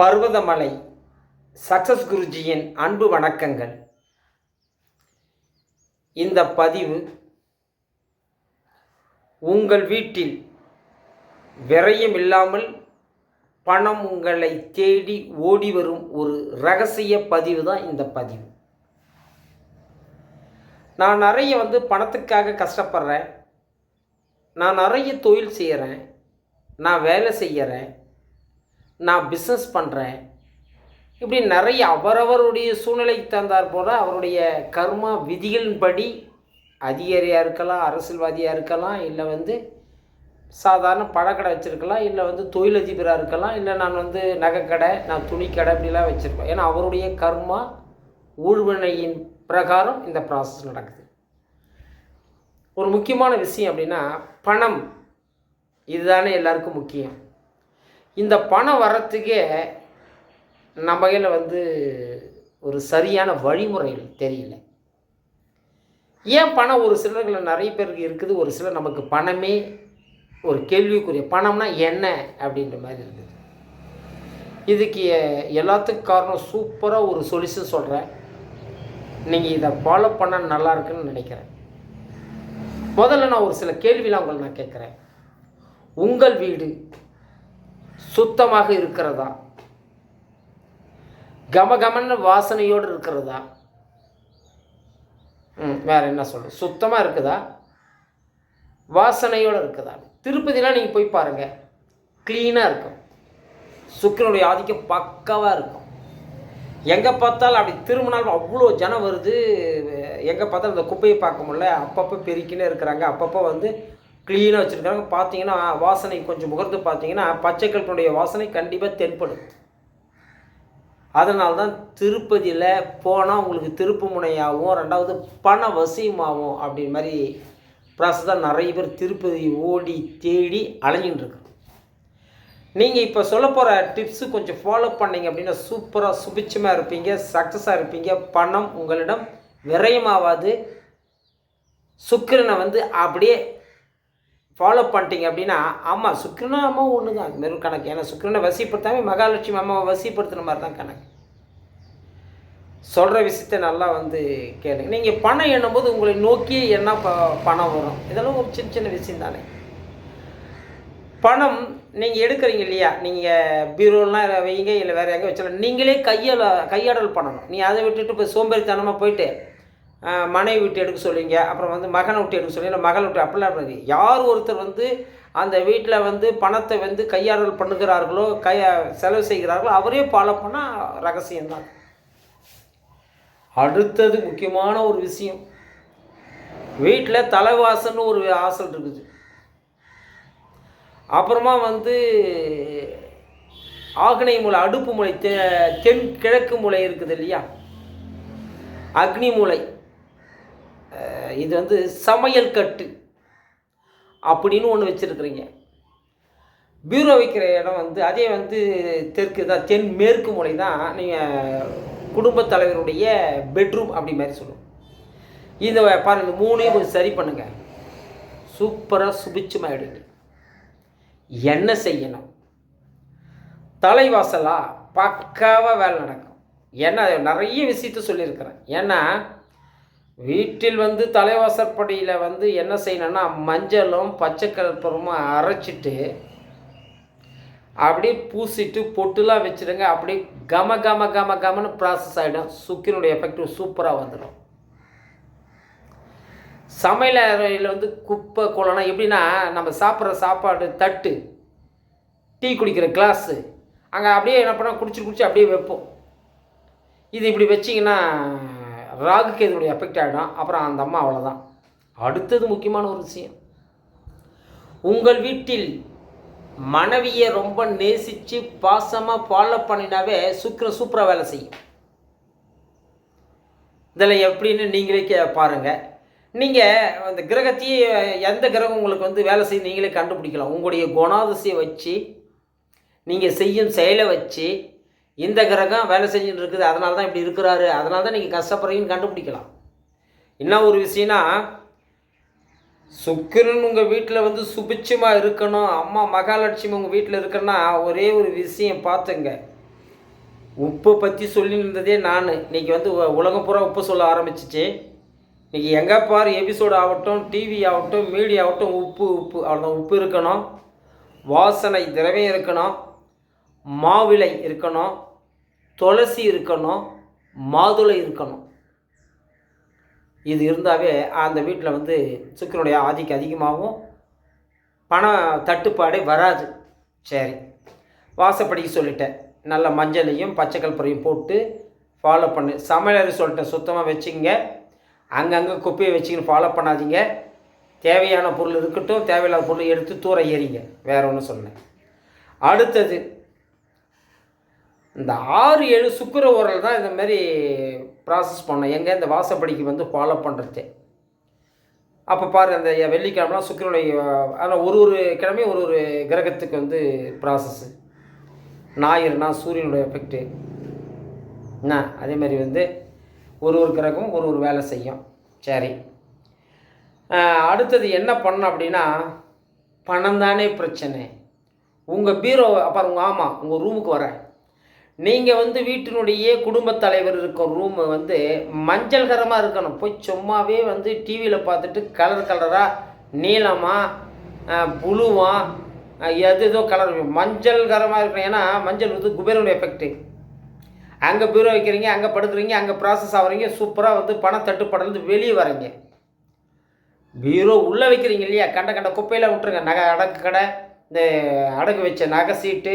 Parvathamalai success குருஜியின் அன்பு வணக்கங்கள். இந்த பதிவு உங்கள் வீட்டில் விரயம் இல்லாமல் பணம் உங்களை தேடி ஓடி வரும் ஒரு ரகசிய பதிவு தான் இந்த பதிவு. நான் நிறைய வந்து பணத்துக்காக கஷ்டப்படுறேன். நான் நிறைய தொழில் செய்கிறேன் நான் வேலை செய்கிறேன் நான் பிஸ்னஸ் பண்ணுறேன் இப்படி நிறைய அவரவருடைய சூழ்நிலைக்கு தந்தார் போல அவருடைய கர்மா விதிகளின்படி அதிகாரியாக இருக்கலாம் அரசியல்வாதியாக இருக்கலாம் இல்லை வந்து சாதாரண பழக்கடை வச்சுருக்கலாம் இல்லை வந்து தொழிலதிபராக இருக்கலாம் இல்லை நான் வந்து நகைக்கடை நான் துணிக்கடை இப்படிலாம் வச்சுருப்பேன். ஏன்னா அவருடைய கர்மா ஊழ்வினையின் பிரகாரம் இந்த ப்ராசஸ் நடக்குது. ஒரு முக்கியமான விஷயம் அப்படின்னா பணம். இதுதானே எல்லாருக்கும் முக்கியம். இந்த பணம் வர்றதுக்கே நம்ம கையில் வந்து ஒரு சரியான வழிமுறைகள் தெரியல. ஏன் பணம் ஒரு சிலர்களை நிறைய பேருக்கு இருக்குது ஒரு சிலர் நமக்கு பணமே ஒரு கேள்விக்குரிய பணம்னா என்ன அப்படின்ற மாதிரி இருக்குது. இதுக்கு எல்லாத்துக்கும் காரணம் சூப்பராக ஒரு சொல்யூஷன் சொல்கிறேன் நீங்கள் இதை ஃபாலோ பண்ண நல்லா இருக்குன்னு நினைக்கிறேன். முதல்ல நான் ஒரு சில கேள்விலாம் உங்களை நான் கேட்குறேன். உங்கள் வீடு சுத்தமாக இருக்கிறதா? கமகமன்னு வாசனையோடு இருக்கிறதா? ம் வேற என்ன சொல்ற சுத்தமாக இருக்குதா? வாசனையோடு இருக்குதா? திருப்பதிலாம் நீங்கள் போய் பாருங்கள் க்ளீனாக இருக்கும். சுக்கரனுடைய ஆதிக்கம் பக்காவாக இருக்கும். எங்கே பார்த்தாலும் அப்படி திரும்பினாலும் அவ்வளோ ஜனம் வருது. எங்கே பார்த்தாலும் அந்த குப்பையை பார்க்க முடியல. அப்பப்போ பெருக்கினே இருக்கிறாங்க. அப்பப்போ வந்து க்ளீனாக வச்சுருக்காங்க பார்த்தீங்கன்னா வாசனை கொஞ்சம் முகர்ந்து பார்த்தீங்கன்னா பச்சைக்கல்பனுடைய வாசனை கண்டிப்பாக தென்படும். அதனால தான் திருப்பதியில் போனால் உங்களுக்கு திருப்பு முனையாகவும் ரெண்டாவது பண வசியமாகும் அப்படின் மாதிரி ப்ராசஸ் தான் நிறைய பேர் திருப்பதி ஓடி தேடி அலைஞ்சிட்டு இருக்கு. நீங்கள் இப்போ சொல்ல போகிற டிப்ஸு கொஞ்சம் ஃபாலோ பண்ணிங்க அப்படின்னா சூப்பராக சுபிச்சமாக இருப்பீங்க சக்ஸஸாக இருப்பீங்க. பணம் உங்களிடம் விரயமாகாது சுக்கிரனை வந்து அப்படியே ஃபாலோ பண்ணிட்டீங்க அப்படின்னா ஆமாம் சுக்கிரனும் அம்மா ஒன்று தான் வெறும் கணக்கு. ஏன்னா சுக்கிரனை வசிப்படுத்தாமே மகாலட்சுமி அம்மாவை வசிப்படுத்துகிற மாதிரி தான் கணக்கு. சொல்கிற விஷயத்த நல்லா வந்து கேளுங்க. நீங்கள் பணம் எண்ணும்போது உங்களை நோக்கி என்ன ப பணம் வரும்? இதெல்லாம் ஒரு சின்ன சின்ன விஷயம் தானே. பணம் நீங்கள் எடுக்கிறீங்க இல்லையா? நீங்கள் பீரோலாம் வைங்க இல்லை வேறு எங்கே வச்சாலும் நீங்களே கையால் கையாடல் பண்ணணும். நீ அதை விட்டுட்டு போய் சோம்பேறித்தனமாக போயிட்டு மனைவி விட்டு எடுக்க சொல்லுவீங்க. அப்புறம் வந்து மகனை விட்டு எடுக்க சொல்லுவீங்க. இல்லை மகளை விட்டு அப்படிலாம் இருக்காது. யார் ஒருத்தர் வந்து அந்த வீட்டில் வந்து பணத்தை வந்து கையாடல் பண்ணுகிறார்களோ கைய செலவு செய்கிறார்களோ அவரே ஃபாலோ பண்ணால் ரகசியம்தான். அடுத்தது முக்கியமான ஒரு விஷயம். வீட்டில் தலைவாசல்னு ஒரு ஆசல் இருக்குது. அப்புறமா வந்து ஆக்னை மூலை அடுப்பு மூலை தெ தென் கிழக்கு மூலை இருக்குது இல்லையா? அக்னி மூலை இது வந்து சமையல் கட்டு அப்படின்னு ஒன்று வச்சுருக்குறீங்க. பீரோ வைக்கிற இடம் வந்து அதே வந்து தெற்கு தான் தென் மேற்கு மூலை தான் நீங்கள் குடும்பத் தலைவருடைய பெட்ரூம் அப்படி மாதிரி சொல்லுவோம். இந்த பாருங்க மூணையும் கொஞ்சம் சரி பண்ணுங்கள் சூப்பராக சுபிச்சமாகிடுங்க என்ன செய்யணும்? தலைவாசலாக பக்காவாக வேலை நடக்கும். ஏன்னா நிறைய விஷயத்த சொல்லியிருக்கிறேன். ஏன்னா வீட்டில் வந்து தலைவாசற்படியில் வந்து என்ன செய்யணும்னா மஞ்சளும் பச்சை கற்பூரமும் அரைச்சிட்டு அப்படியே பூசிட்டு பொட்டுலாம் வச்சுருங்க. அப்படியே கம கம கம கமன்னு ப்ராசஸ் ஆகிடும் சுக்கினுடைய எஃபெக்ட் சூப்பராக வந்துடும். சமையல் அறையில் வந்து குப்பை குளம்னா எப்படின்னா நம்ம சாப்பிட்ற சாப்பாடு தட்டு டீ குடிக்கிற கிளாஸு அங்கே அப்படியே என்ன பண்ணால் குடிச்சு குடிச்சு அப்படியே வைப்போம். இது இப்படி வச்சிங்கன்னா ராகு கேதுடைய எஃபெக்ட் ஆகிடும் அப்புறம் அந்த அம்மா அவ்வளோதான் அடுத்தது முக்கியமான ஒரு விஷயம். உங்கள் வீட்டில் மனைவியை ரொம்ப நேசித்து பாசமாக ஃபாலோ பண்ணினாவே சுக்கர சூப்பராக வேலை செய்யும். இதில் எப்படின்னு நீங்களே கே பாருங்கள் நீங்கள் அந்த கிரகத்தையே எந்த கிரகம் உங்களுக்கு வந்து வேலை செய்ய நீங்களே கண்டுபிடிக்கலாம். உங்களுடைய குணாதிசையை வச்சு நீங்கள் செய்யும் செயலை வச்சு இந்த கிரகம் வேலை செஞ்சுட்டு இருக்குது அதனால தான் இப்படி இருக்கிறாரு. அதனால தான் நீங்கள் கஷ்டப்படுறீங்கன்னு கண்டுபிடிக்கலாம். என்ன ஒரு விஷயம்னா சுக்கிரன் உங்கள் வீட்டில் வந்து சுபிட்சமாக இருக்கணும் அம்மா மகாலட்சுமி உங்கள் வீட்டில் இருக்குன்னா ஒரே ஒரு விஷயம் பார்த்துங்க. உப்பை பற்றி சொல்லியிருந்ததே நான். இன்றைக்கி வந்து உலகம் பூரா உப்பு சொல்ல ஆரம்பிச்சிச்சு. இன்றைக்கி எங்கே பாரு எபிசோடு ஆகட்டும் டிவி ஆகட்டும் மீடியா ஆகட்டும் உப்பு உப்பு அவ்வளோதான் உப்பு இருக்கணும் வாசனை திரவியம் இருக்கணும் மாவிலை இருக்கணும் துளசி இருக்கணும் மாதுளை இருக்கணும். இது இருந்தாவே அந்த வீட்டில் வந்து சுக்கரனுடைய ஆதிக்கம் அதிகமாகவும் பண தட்டுப்பாடே வராது. சரி. வாசப்படிக்கு சொல்லிட்டேன். நல்ல மஞ்சளையும் பச்சை கற்பூரையும் போட்டு ஃபாலோ பண்ணு. சமையலறை சொல்லிட்டேன். சுத்தமாக வச்சுங்க அங்கங்கே குப்பையை வச்சுக்கின்னு ஃபாலோ பண்ணாதீங்க. தேவையான பொருள் இருக்கட்டும் தேவையில்லாத பொருள் எடுத்து தூர ஏறிங்க. வேற ஒன்றும் சொன்னேன் அடுத்தது இந்த ஆறு ஏழு சுக்கிர உரல் தான் இந்த மாதிரி ப்ராசஸ் பண்ணோம் எங்கே இந்த வாசப்படிக்கு வந்து ஃபாலோ பண்ணுறது அப்போ பாரு அந்த வெள்ளிக்கிழமெலாம் சுக்கிரனுடைய ஆனால் ஒரு ஒரு கிழமையும் ஒரு ஒரு கிரகத்துக்கு வந்து ப்ராசஸ்ஸு ஞாயிறுனா சூரியனுடைய எஃபெக்ட்டு என்ன? அதே மாதிரி வந்து ஒரு ஒரு கிரகம் ஒரு ஒரு வேலை செய்யும். சரி. அடுத்தது என்ன பண்ணோம் அப்படின்னா பணம் தானே பிரச்சனை. உங்கள் பீரோ அப்புறம் உங்கள் ஆமாம் உங்கள் ரூமுக்கு வரேன். நீங்கள் வந்து வீட்டினுடைய குடும்பத் தலைவர் இருக்கும் ரூமு வந்து மஞ்சள் கரமாக இருக்கணும். போய் சும்மாவே வந்து டிவியில் பார்த்துட்டு கலர் கலராக நீளமாக புழுவா எது ஏதோ கலர் மஞ்சள் கரமாக இருக்கணும். ஏன்னா மஞ்சள் வந்து குபேரோட எஃபெக்ட்டு அங்கே பீரோ வைக்கிறீங்க அங்கே படுக்கிறீங்க அங்கே ப்ராசஸ் ஆகுறீங்க சூப்பராக வந்து பண தட்டுப்பாடுலேருந்து வெளியே வரீங்க பீரோ உள்ளே வைக்கிறீங்க இல்லையா? கண்ட கண்ட குப்பையில் விட்டுருங்க. நகை அடகு கடை இந்த அடகு வச்ச நகை சீட்டு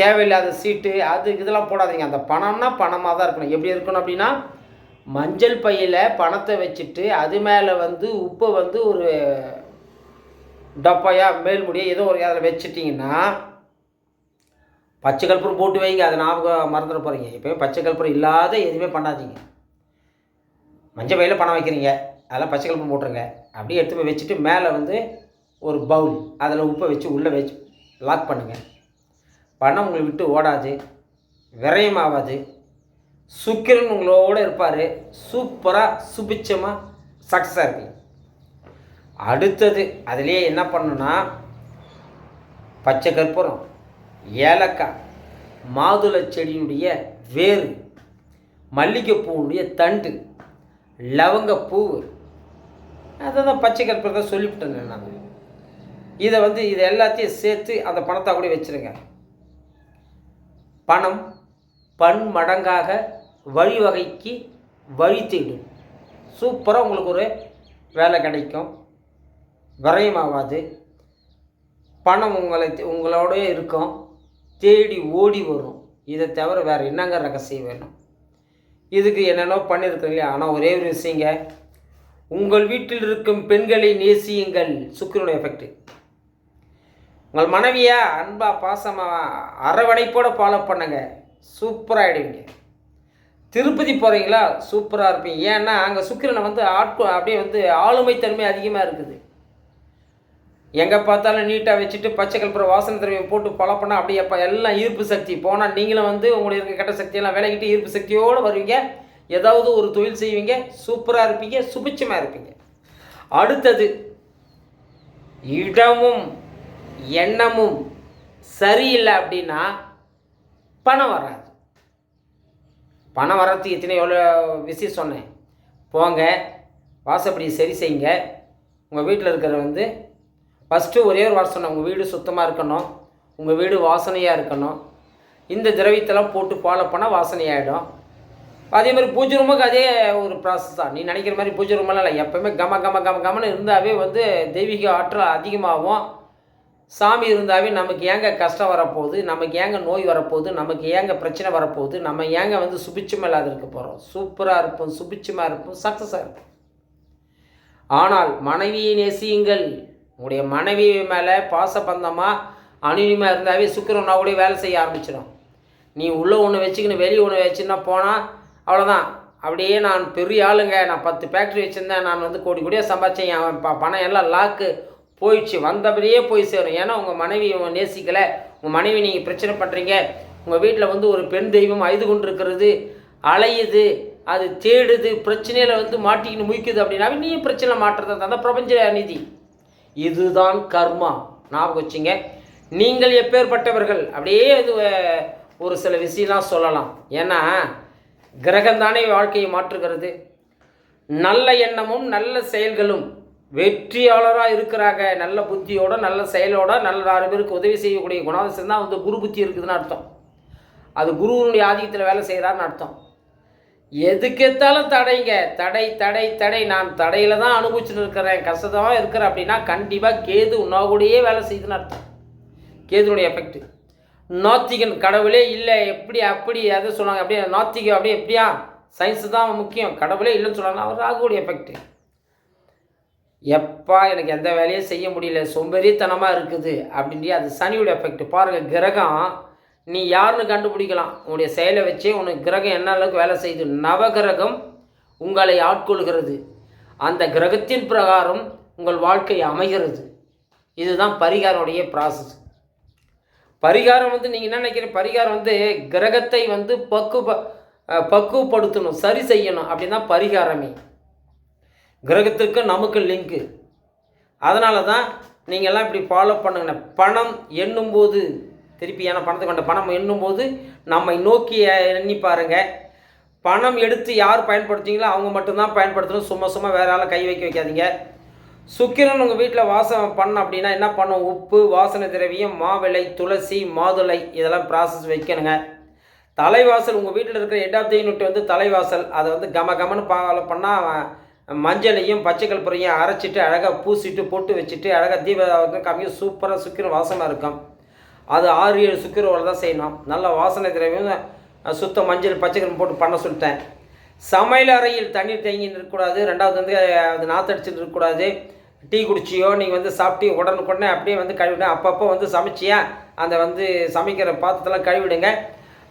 தேவையில்லாத சீட்டு அது இதெல்லாம் போடாதீங்க. அந்த பணம்னா பணமாக தான் இருக்கணும். எப்படி இருக்கணும் அப்படின்னா மஞ்சள் பையில் பணத்தை வச்சுட்டு அது மேலே வந்து உப்பை வந்து ஒரு டப்பாயா மேல்முடியை ஏதோ ஒரு அதில் வச்சுட்டிங்கன்னா பச்சை கற்பூரம் போட்டு வைங்க. அதை ஞாபகம் மறந்துட போகிறீங்க எப்போயும் பச்சை கற்பூரம் இல்லாத எதுவுமே பண்ணாதீங்க. மஞ்சள் பையில் பணம் வைக்கிறீங்க. அதெல்லாம் பச்சை கற்பூரம் போட்டுருங்க. அப்படியே எடுத்து போய் வச்சுட்டு மேலே வந்து ஒரு பவுல். அதில் உப்பை வச்சு உள்ளே வச்சு லாக் பண்ணுங்கள் பணம் உங்களை விட்டு ஓடாது விரயமாகாது சுக்கிரன் உங்களோட இருப்பார். சூப்பராக சுபிச்சமாக சக்ஸஸாக இருப்பீங்க. அடுத்தது அதுலேயே என்ன பண்ணணும்னா பச்சை கற்பூரம் ஏலக்காய் மாதுளை செடியினுடைய வேர் மல்லிகைப்பூவுடைய தண்டு லவங்கப்பூ அதை தான் பச்சை கற்பூரத்தை சொல்லிவிட்டேங்க நான். இதை வந்து இதை எல்லாத்தையும் சேர்த்து அந்த பணத்தை கூட வச்சுருங்க. பணம் பன்மடங்காக வழிவகைக்கு வழி தேடும் சூப்பராக உங்களுக்கு ஒரு வேலை கிடைக்கும். விரயமாகாது பணம் உங்களை உங்களோடய இருக்கும். தேடி ஓடி வரும். இதை தவிர வேறு என்னங்க ரகசியம் வேணும்? இதுக்கு என்னென்னோ பண்ணியிருக்கோம் இல்லையா? ஆனால் ஒரே ஒரு விஷயங்க. உங்கள் வீட்டில் இருக்கும் பெண்களை நேசியுங்கள். சுக்கரனுடைய எஃபெக்ட் உங்கள் மனைவியா அன்பா பாசமாக அரவணைப்போட ஃபாலோ பண்ணுங்க. சூப்பராக ஆகிடுவீங்க திருப்பதி போகிறீங்களா சூப்பராக இருப்பீங்க. ஏன்னா அங்கே சுக்கிரனை வந்து ஆட்கு அப்படியே வந்து ஆளுமைத்தன்மை அதிகமாக இருக்குது. எங்கே பார்த்தாலும் நீட்டாக வச்சுட்டு பச்சை கற்பூர வாசனை திரவியம் போட்டு ஃபாலோ பண்ணால் அப்படியே அப்போ எல்லாம் ஈர்ப்பு சக்தி. போனால் நீங்களும் வந்து உங்களுக்கு இருக்க கெட்ட சக்தியெல்லாம் விலகிட்டு ஈர்ப்பு சக்தியோடு வருவீங்க. ஏதாவது ஒரு தொழில் செய்வீங்க. சூப்பராக இருப்பீங்க. சுபிச்சமாக இருப்பீங்க. அடுத்தது இடமும் எண்ணமும் சரியில்லை அப்படின்னா பணம் வராது. பணம் வர்றதுக்கு இத்தனை எவ்வளோ விஷயம் சொன்னேன். போங்க வாசப்படி சரி செய்யுங்க. உங்கள் வீட்டில் இருக்கிற வந்து ஃபஸ்ட்டு ஒரே ஒரு வாரம் சொன்னேன் உங்கள் வீடு சுத்தமாக இருக்கணும் உங்கள் வீடு வாசனையாக இருக்கணும். இந்த திரவியத்தெல்லாம் போட்டு ஃபாலோ பண்ணால் வாசனையாகிடும் அதே மாதிரி பூஜை ரூமுக்கு அதே ஒரு ப்ராசஸ் தான். நீ நினைக்கிற மாதிரி பூஜை ரூமெல்லாம் இல்லை. எப்போவுமே கம கம கம கமன்னு இருந்தாவே வந்து தெய்வீக ஆற்றல் அதிகமாகும். சாமி இருந்தாவே நமக்கு ஏங்க கஷ்டம் வரப்போகுது? நமக்கு ஏங்க நோய் வரப்போகுது? நமக்கு ஏங்க பிரச்சனை வரப்போகுது? நம்ம ஏங்க வந்து சுபிச்சமாக இல்லாத இருக்க போகிறோம் சூப்பராக இருப்போம் சுபிச்சமாக இருப்போம் சக்ஸஸாக இருப்போம். ஆனால் மனைவியை நேசியுங்கள். உங்களுடைய மனைவி மேலே பாசபந்தமாக அனுனியமாக இருந்தாவே சுக்கிரனா கூட வேலை செய்ய ஆரம்பிச்சிடும். நீ உள்ளே ஒன்று வச்சுக்கின்னு வெளியே ஒன்று வச்சுன்னா போனால் அவ்வளோதான் அப்படியே நான் பெரிய ஆளுங்க. நான் பத்து ஃபேக்ட்ரி வச்சுருந்தேன். நான் வந்து கோடி கோடியாக சம்பாதிச்சேன். என் பணம் எல்லாம் லாக்கு போயிடுச்சு வந்தபடியே போய் சேரும். ஏன்னா உங்கள் மனைவி நேசிக்கலை. உங்கள் மனைவி நீங்கள் பிரச்சனை பண்ணுறீங்க உங்கள் வீட்டில் வந்து ஒரு பெண் தெய்வம் அழுது கொண்டு இருக்கிறது அலையுது அது தேடுது பிரச்சனையில் வந்து மாட்டிக்கின்னு முயக்குது அப்படின்னாவே நீ பிரச்சனை மாற்றுறது தான் பிரபஞ்ச நிதி இதுதான் கர்மா. ஞாபகம் வச்சுங்க. நீங்கள் எப்பேற்பட்டவர்கள்? அப்படியே இது ஒரு சில விஷயம்லாம் சொல்லலாம். ஏன்னா கிரகம் தானே வாழ்க்கையை மாற்றுகிறது. நல்ல எண்ணமும் நல்ல செயல்களும் வெற்றியாளராக இருக்கிறாங்க. நல்ல புத்தியோட நல்ல செயலோட நல்ல நாலு பேருக்கு உதவி செய்யக்கூடிய குணாதிசம் தான் வந்து குரு புத்தி இருக்குதுன்னு அர்த்தம். அது குருவனுடைய ஆதிக்கத்தில் வேலை செய்கிறான்னு அர்த்தம். எதுக்கெத்தாலும் தடைங்க. தடை தடை தடை. நான் தடையில் தான் அனுபவிச்சுட்டு இருக்கிறேன். கஷ்டமாக இருக்கிறேன் அப்படின்னா கண்டிப்பாக கேது உன்னாகூடயே வேலை செய்யுதுன்னு அர்த்தம். கேதுனுடைய எஃபெக்ட் நாத்திகன் கடவுளே இல்லை. எப்படி அப்படி எதை சொன்னாங்க. அப்படியே நாத்திகம் அப்படியே எப்படியா? சயின்ஸு தான் முக்கியம். கடவுளே இல்லைன்னு சொன்னாங்க அவர் ராகுடைய எஃபெக்ட் எப்பா எனக்கு எந்த வேலையும் செய்ய முடியல. சொம்பெறித்தனமாக இருக்குது அப்படின்றி அது சனியோட எஃபெக்ட் பாருங்கள் கிரகம் நீ யாருன்னு கண்டுபிடிக்கலாம். உன்னுடைய செயலை வச்சே உனக்கு கிரகம் என்ன அளவுக்கு வேலை செய்யுது? நவகிரகம் உங்களை ஆட்கொள்கிறது. அந்த கிரகத்தின் பிரகாரம் உங்கள் வாழ்க்கை அமைகிறது. இதுதான் பரிகாரனுடைய ப்ராசஸ் பரிகாரம் வந்து நீங்கள் என்ன நினைக்கிறீங்க? பரிகாரம் வந்து கிரகத்தை வந்து பக்கு பக்குவப்படுத்தணும் சரி செய்யணும் அப்படின்னா தான் பரிகாரமே. கிரகத்துக்கு நமக்கு லிங்க்கு அதனால தான் நீங்கள்லாம் இப்படி ஃபாலோ பண்ணுங்க பணம் எண்ணும்போது திருப்பி ஏன்னா பணத்தை கொண்ட பணம் எண்ணும்போது நம்மை நோக்கி எண்ணி பாருங்க. பணம் எடுத்து யார் பயன்படுத்திங்களோ அவங்க மட்டும்தான் பயன்படுத்தணும். சும்மா சும்மா வேற ஆளை கை வைக்க வைக்காதீங்க. சுக்கிரன் உங்கள் வீட்டில் வாசம் பண்ண அப்படின்னா என்ன பண்ணும்? உப்பு வாசனை திரவியம் மாவிளை துளசி மாதுளை இதெல்லாம் ப்ராசஸ் வைக்கணுங்க. தலைவாசல் உங்கள் வீட்டில் இருக்கிற ஹெட் ஆஃப் யூனிட் வந்து தலைவாசல். அதை வந்து கம கமன்னு ஃபாலோ பண்ணால் மஞ்சளையும் பச்சை கல்புரையும் அரைச்சிட்டு அழகாக பூசிட்டு பொட்டு வச்சுட்டு அழகாக தீபாவளி காமிக்க சூப்பராக சுக்கிரம் வாசமாக இருக்கும். அது ஆறு ஏழு சுக்கிரவோட தான் செய்யணும். நல்ல வாசனை திரவியம். சுத்த மஞ்சள் பச்சை கரும்பு போட்டு பண்ண சொல்லிட்டேன். சமையல் அறையில் தண்ணீர் தேங்கி இருக்கக்கூடாது ரெண்டாவது வந்து அது நாத்தடிச்சுட்டு இருக்கக்கூடாது டீ குடிச்சியோ நீங்கள் வந்து சாப்பிட்டு உடனுக்குடனே அப்படியே வந்து கழுவிடுங்க அப்பப்போ வந்து சமைச்சியா அந்த வந்து சமைக்கிற பாத்திரத்தெல்லாம் கழுவிடுங்க.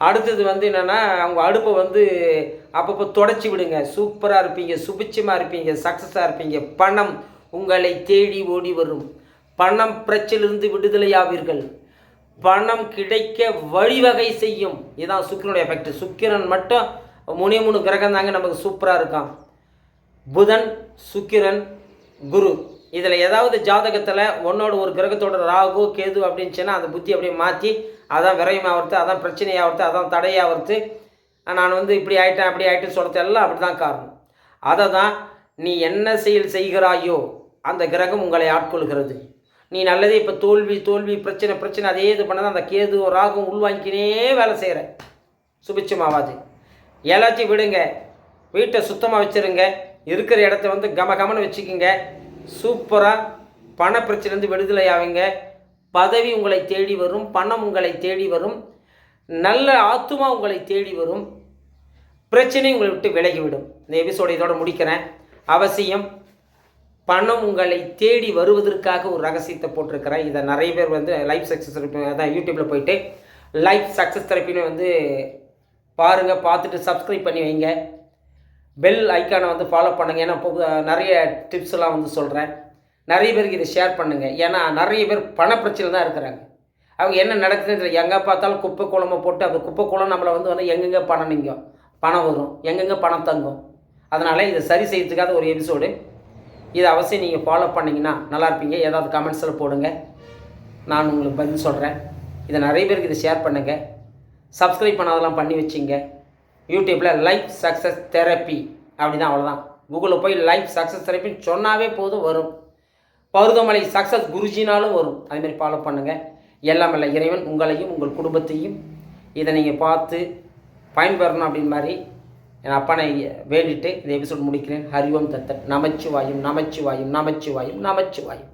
அடுத்தது வந்து என்னென்னா அவங்க அடுப்பை வந்து அப்பப்போ தொடச்சி விடுங்க. சூப்பராக இருப்பீங்க சுபிச்சமாக இருப்பீங்க சக்ஸஸாக இருப்பீங்க. பணம் உங்களை தேடி ஓடி வரும். பணம் பிரச்சிலிருந்து விடுதலையாவீர்கள். பணம் கிடைக்க வழிவகை செய்யும். இதுதான் சுக்கிரனுடைய எஃபெக்ட் சுக்கிரன் மட்டும் மூணே மூணு கிரகம் தாங்க நமக்கு சூப்பராக இருக்கான். புதன் சுக்கிரன் குரு. இதில் ஏதாவது ஜாதகத்தில் ஒன்னோட ஒரு கிரகத்தோட ராகு கேது அப்படின்ச்சுன்னா அந்த புத்தி அப்படியே மாற்றி அதான் விரயமாகிறது அதான் பிரச்சனையாகிறது அதான் தடையாகிறது. நான் வந்து இப்படி ஆகிட்டேன் அப்படி ஆகிட்டேன்னு சொல்கிறது எல்லாம் அப்படி தான் காரணம். அதை தான் நீ என்ன செயல் செய்கிறாயோ அந்த கிரகம் உங்களை ஆட்கொள்கிறது. நீ நல்லதே இப்போ தோல்வி தோல்வி பிரச்சனை பிரச்சனை அதே இது பண்ணதான் அந்த கேது ராகும் உள்வாங்கினே வேலை செய்கிற சுபிச்சமாவாது எல்லாத்தையும் விடுங்க. வீட்டை சுத்தமாக வச்சுருங்க. இருக்கிற இடத்த வந்து கம கமன்னு வச்சுக்கோங்க. சூப்பராக பண பிரச்சனைலேருந்து விடுதலை ஆவீங்க. பதவி உங்களை தேடி வரும் பணம் உங்களை தேடி வரும் நல்ல ஆத்துமா உங்களை தேடி வரும். பிரச்சனை உங்களை விட்டு விலகிவிடும். இந்த எபிசோட இதோட முடிக்கிறேன். அவசியம் பணம் உங்களை தேடி வருவதற்காக ஒரு ரகசியத்தை போட்டிருக்கிறேன். இதை நிறைய பேர் வந்து லைஃப் சக்ஸஸ் அதான் யூடியூப்பில் போயிட்டு லைஃப் சக்ஸஸ் தெரப்பின்னு வந்து பாருங்கள் பார்த்துட்டு சப்ஸ்கிரைப் பண்ணி வைங்க. பெல் ஐக்கானை வந்து ஃபாலோ பண்ணுங்கள் ஏன்னா நிறைய டிப்ஸ்லாம் வந்து சொல்கிறேன் நிறைய பேருக்கு இதை ஷேர் பண்ணுங்கள் ஏன்னா நிறைய பேர் பணப்பிரச்சனை தான் இருக்கிறாங்க. அவங்க என்ன நடக்குதுன்னு தெரியல. எங்கே பார்த்தாலும் குப்பை குளமை போட்டு அந்த குப்பை குளம் நம்மளை வந்து வந்து எங்கெங்கே பணம் நிற்கும்? பணம் வரும். எங்கெங்கே பணம் தங்கும்? அதனால் இதை சரி செய்யறதுக்காக ஒரு எபிசோடு இதை அவசியம் நீங்கள் ஃபாலோ பண்ணிங்கன்னா நல்லா இருப்பீங்க. ஏதாவது கமெண்ட்ஸில் போடுங்க. நான் உங்களுக்கு பதில் சொல்கிறேன் இதை நிறைய பேருக்கு இதை ஷேர் பண்ணுங்கள் சப்ஸ்கிரைப் பண்ணாதெல்லாம் பண்ணி வச்சிங்க. யூடியூப்பில் லைஃப் சக்ஸஸ் தெரப்பி. அப்படி தான் அவ்வளோதான் கூகுளில் போய் லைஃப் சக்ஸஸ் தெரப்பின்னு சொன்னாவே போதும் வரும். பருவமலை சக்ஸஸ் குருஜினாலும் வரும். அதுமாரி ஃபாலோ பண்ணுங்கள் எல்லாம் இல்லை இறைவன் உங்களையும் உங்கள் குடும்பத்தையும் இதை நீங்கள் பார்த்து பயன்பெறணும் அப்படின்னு மாதிரி என் அப்பனை வேண்டிட்டு இந்த எபிசோட் முடிக்கிறேன். ஹரிவம் தத்தன். நமச்சிவாயும் நமச்சிவாயும் நமச்சிவாயும் நமச்சிவாயும்.